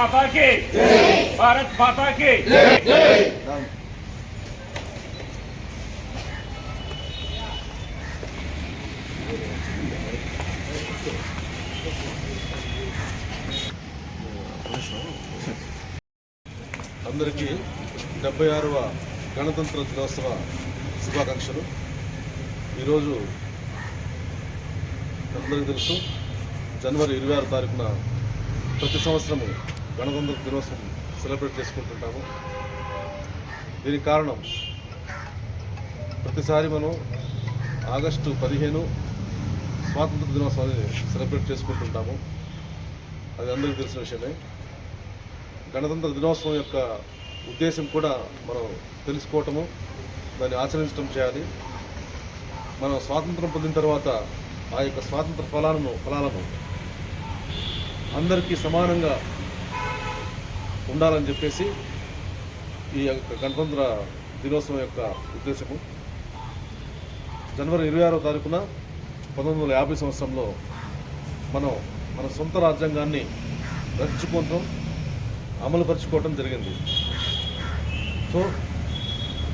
माता की भारत माता की అందరికీ డెబ్బై ఆరవ గణతంత్ర దినోత్సవ శుభాకాంక్షలు ఈరోజు అందరికీ తెలుసు జనవరి ఇరవై ఆరు తారీఖున ప్రతి సంవత్సరము గణతంత్ర దినోత్సవం సెలబ్రేట్ చేసుకుంటుంటాము. దీనికి కారణం ప్రతిసారి మనం ఆగస్టు పదిహేను స్వాతంత్ర దినోత్సవాన్ని సెలబ్రేట్ చేసుకుంటుంటాము. అది అందరికీ తెలిసిన విషయమే. గణతంత్ర దినోత్సవం యొక్క ఉద్దేశం కూడా మనం తెలుసుకోవటము దాన్ని ఆచరించడం చేయాలి. మనం స్వాతంత్రం పొందిన తర్వాత ఆ యొక్క స్వాతంత్ర ఫలాలను ఫలాలను అందరికీ సమానంగా ఉండాలని చెప్పేసి ఈ యొక్క గణతంత్ర దినోత్సవం యొక్క ఉద్దేశము. జనవరి ఇరవై ఆరో తారీఖున పంతొమ్మిది వందల యాభై సంవత్సరంలో మనం మన సొంత రాజ్యాంగాన్ని రచించుకుంటాం అమలుపరుచుకోవటం జరిగింది. సో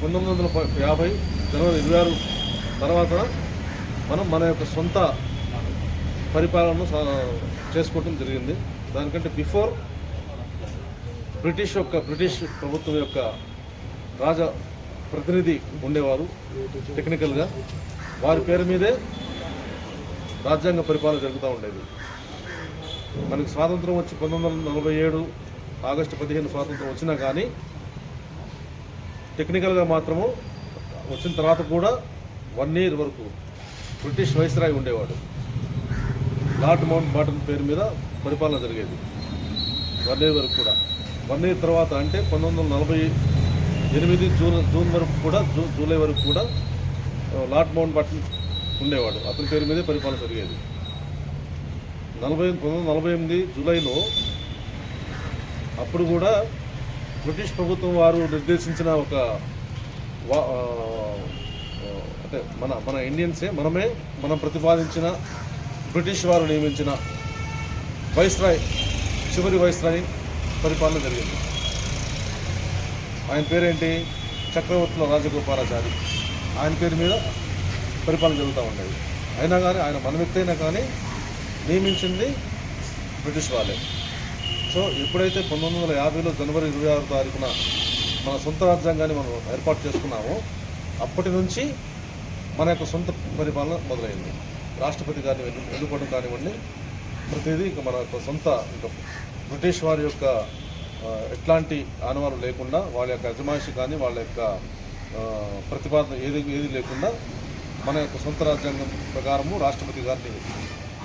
పంతొమ్మిది వందల యాభై జనవరి ఇరవై ఆరు తర్వాత మనం మన యొక్క సొంత పరిపాలనను చేసుకోవటం జరిగింది. దానికంటే బిఫోర్ బ్రిటిష్ యొక్క బ్రిటిష్ ప్రభుత్వం యొక్క రాజ ప్రతినిధి ఉండేవారు టెక్నికల్గా వారి పేరు మీదే రాజ్యాంగ పరిపాలన జరుగుతూ ఉండేది. మనకి స్వాతంత్రం వచ్చి పంతొమ్మిది వందల నలభై ఏడు ఆగస్టు పదిహేను స్వాతంత్రం వచ్చినా కానీ టెక్నికల్గా మాత్రము వచ్చిన తర్వాత కూడా వన్ ఇయర్ వరకు బ్రిటిష్ వైస్రాయ్ ఉండేవాడు. లార్డ్ మౌంట్ బాటన్ పేరు మీద పరిపాలన జరిగేది. వన్ ఇయర్ వరకు కూడా. వన్ ఇయర్ తర్వాత అంటే పంతొమ్మిది వందల నలభై ఎనిమిది జూన్ జూన్ వరకు కూడా జూన్ జూలై వరకు కూడా లార్డ్ మౌంట్ బాటన్ ఉండేవాడు. అతని పేరు మీదే పరిపాలన జరిగేది. నలభై పంతొమ్మిది వందల నలభై ఎనిమిది జూలైలో అప్పుడు కూడా బ్రిటిష్ ప్రభుత్వం వారు నిర్దేశించిన ఒక వా- అంటే మన మన ఇండియన్సే మనమే మనం ప్రతిపాదించిన బ్రిటిష్ వారు నియమించిన వైస్రాయ్ చివరి వైస్రాయ్ పరిపాలన జరిగింది. ఆయన పేరేంటి? చక్రవర్తుల రాజగోపాలాచారి. ఆయన పేరు మీద పరిపాలన జరుగుతూ ఉండేది. అయినా కానీ ఆయన మన వ్యక్తి అయినా కానీ నియమించింది బ్రిటిష్ వాళ్ళే. సో ఎప్పుడైతే పంతొమ్మిది వందల యాభైలో జనవరి ఇరవై ఆరు తారీఖున మన సొంత రాజ్యాంగాన్ని మనం ఏర్పాటు చేసుకున్నామో అప్పటి నుంచి మన యొక్క సొంత పరిపాలన మొదలైంది. రాష్ట్రపతి గారిని ఎన్నుకోవడం కానివ్వండి ప్రతిదీ ఇక మన యొక్క సొంత ఇంకా బ్రిటిష్ వారి యొక్క ఎట్లాంటి ఆనవాలు లేకుండా వాళ్ళ యొక్క అజమాయిషి కానీ వాళ్ళ యొక్క ప్రతిపాదన ఏది ఏది లేకుండా మన యొక్క సొంత రాజ్యాంగం ప్రకారము రాష్ట్రపతి గారిని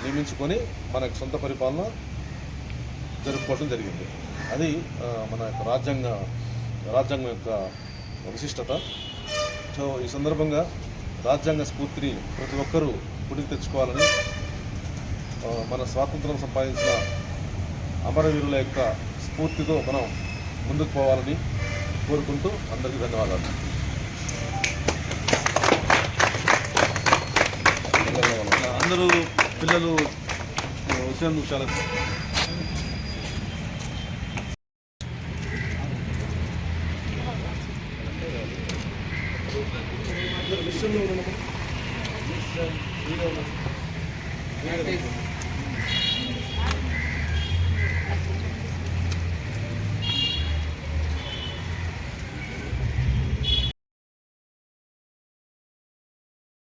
నియమించుకొని మన యొక్క సొంత పరిపాలన జరుపుకోవడం జరిగింది. అది మన యొక్క రాజ్యాంగ రాజ్యాంగం యొక్క విశిష్టత. సో ఈ సందర్భంగా రాజ్యాంగ స్ఫూర్తిని ప్రతి ఒక్కరూ పుడికి తెచ్చుకోవాలని మన స్వాతంత్రం సంపాదించిన అమరవీరుల యొక్క స్ఫూర్తితో మనం ముందుకు పోవాలని కోరుకుంటూ అందరికీ ధన్యవాదాలు. అందరూ పిల్లలు వచ్చినందుకు చాలా